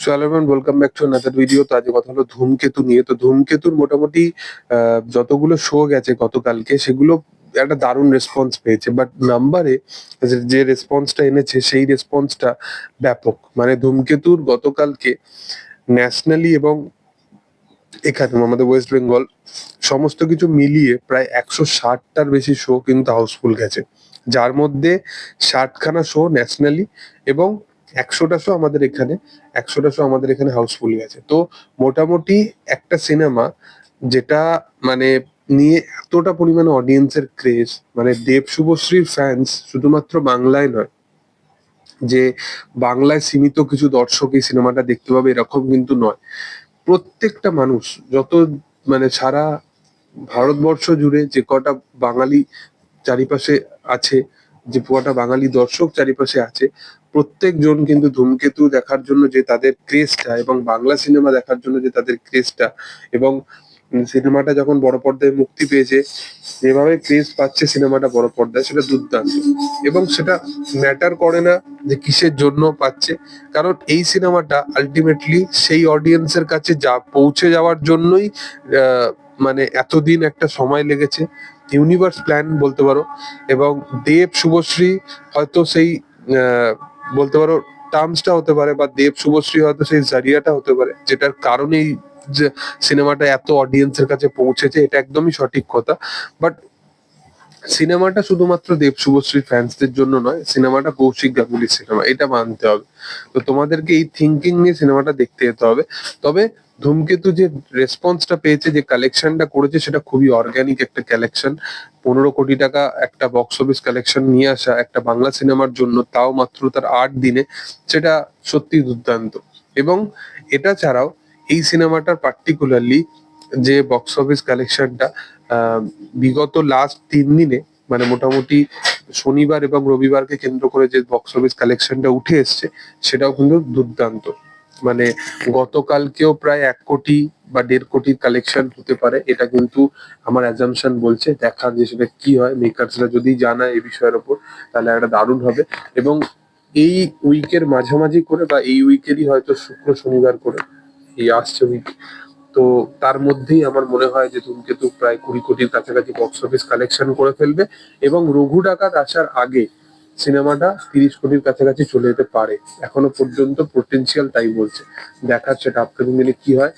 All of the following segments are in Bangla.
So hello everyone welcome back to another video তো আজকে কথা হলো ধূমকেতু নিয়ে। তো ধূমকেতুর মোটামুটি যতগুলো শো গেছে গতকালকে, সেগুলো একটা দারুণ রেসপন্স পেয়েছে। বাট নাম্বারে যে রেসপন্সটা এনেছে, সেই রেসপন্সটা ব্যাপক। মানে ধূমকেতুর গতকালকে ন্যাশনালি এবং এখানে আমাদের ওয়েস্ট বেঙ্গল সমস্ত কিছু মিলিয়ে প্রায় একশো ষাটটার বেশি শো কিন্তু হাউসফুল গেছে। যার মধ্যে ষাটখানা শো ন্যাশনালি এবং একশোটা শো আমাদের এখানে একশোটা শো আমাদের এখানে হাউসফুল গেছে তো মোটামুটি একটা সিনেমা যেটা মানে নিয়ে এতটা পরিমাণে অডিয়েন্সের ক্রেজ মানে দেব শুভশ্রীর ফ্যান্স শুধুমাত্র বাংলায় নয়, যে বাংলায় সীমিত কিছু দর্শক এই সিনেমাটা দেখতে পাবে এরকম কিন্তু নয়। প্রত্যেকটা মানুষ যত মানে সারা ভারতবর্ষ জুড়ে যে কটা বাঙালি চারিপাশে আছে, যে কটা বাঙালি দর্শক চারিপাশে আছে প্রত্যেকজন কিন্তু ধূমকেতু দেখার জন্য যে তাদের ক্রেজটা এবং বাংলা সিনেমা দেখার জন্য যে তাদের ক্রেজটা এবং সিনেমাটা যখন বড় পর্দায় মুক্তি পেয়েছে, যেভাবে ক্রেজ পাচ্ছে সিনেমাটা বড় পর্দায় সেটা দুর্দান্ত। এবং সেটা ম্যাটার করে না যে কিসের জন্য পাচ্ছে। কারণ এই সিনেমাটা আলটিমেটলি সেই অডিয়েন্সের কাছে যা পৌঁছে যাওয়ার জন্যই মানে এতদিন একটা সময় লেগেছে। ইউনিভার্স প্ল্যান বলতে পারো। এবং দেব, শুভশ্রী হয়তো সেই বলতে পারো, টার্মসটা হতে পারে বা দেব শুভশ্রী হয়তো সেই জারিয়াটা হতে পারে, যেটার কারণেই যে সিনেমাটা এত অডিয়েন্সের কাছে পৌঁছেছে, এটা একদমই সঠিক কথা। বাট সিনেমাটা শুধুমাত্র দেব শুভশ্রী ফ্যান্সদের জন্য নয়, সিনেমাটা কৌশিক গাঙ্গুলির সিনেমা এটা মানতে হবে। তো তোমাদেরকে এই থিঙ্কিং নিয়ে সিনেমাটা দেখতে যেতে হবে। তবে ধূমকেতু যে রেসপন্সটা পেয়েছে, যে কালেকশনটা করেছে, সেটা খুবই অর্গানিক একটা কালেকশন পনেরো কোটি টাকা একটা বক্স অফিস কালেকশন নিয়ে আসা একটা বাংলা সিনেমার জন্য, তাও মাত্র তার আট দিনে, সেটা সত্যি দুর্দান্ত। এবং এটা ছাড়াও এই সিনেমাটার পার্টিকুলারলি যে বক্স অফিস কালেকশনটা বিগত লাস্ট তিন দিনে মানে মোটামুটি শনিবার এবং রবিবারকে কেন্দ্র করে যে বক্স অফিস কালেকশনটা উঠে এসছে, সেটাও কিন্তু দুর্দান্ত। মানে গতকালকেও প্রায় এক কোটি বা দেড় কোটির কালেকশন হতে পারে, এটা কিন্তু আমার অ্যাজামশন বলছে, দেখা যে সেটা কি হয় মেকার্সরা যদি জানায় এই বিষয়ের ওপর, তাহলে একটা দারুণ হবে। এবং এই উইকের মাঝামাঝি করে বা এই উইকেরই হয়তো শুক্র, শনিবার করে, এই আসছে উইক তো তার মধ্যেই আমার মনে হয় যে ধূমকেতু প্রায় কুড়ি কোটির কাছাকাছি বক্স অফিস কালেকশন করে ফেলবে এবং রঘু ডাকাত আসার আগে সিনেমাটা তিরিশ কোটির কাছাকাছি চলে যেতে পারে। এখনও পর্যন্ত পোটেনশিয়াল তাই বলছে। দেখার সেটা আপকামিং দিনে কি হয়?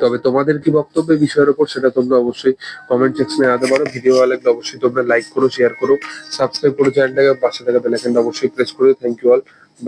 তবে তোমাদের কি বক্তব্য বিষয়ের উপর সেটা তোমরা অবশ্যই কমেন্ট সেকশনে জানাতে পারো। ভিডিও ভালো লাগলে অবশ্যই তোমরা লাইক করো শেয়ার করো সাবস্ক্রাইব করো চ্যানেলটাকে পাশে থাকা বেল আইকনটা অবশ্যই প্রেস করো থ্যাংক ইউ অল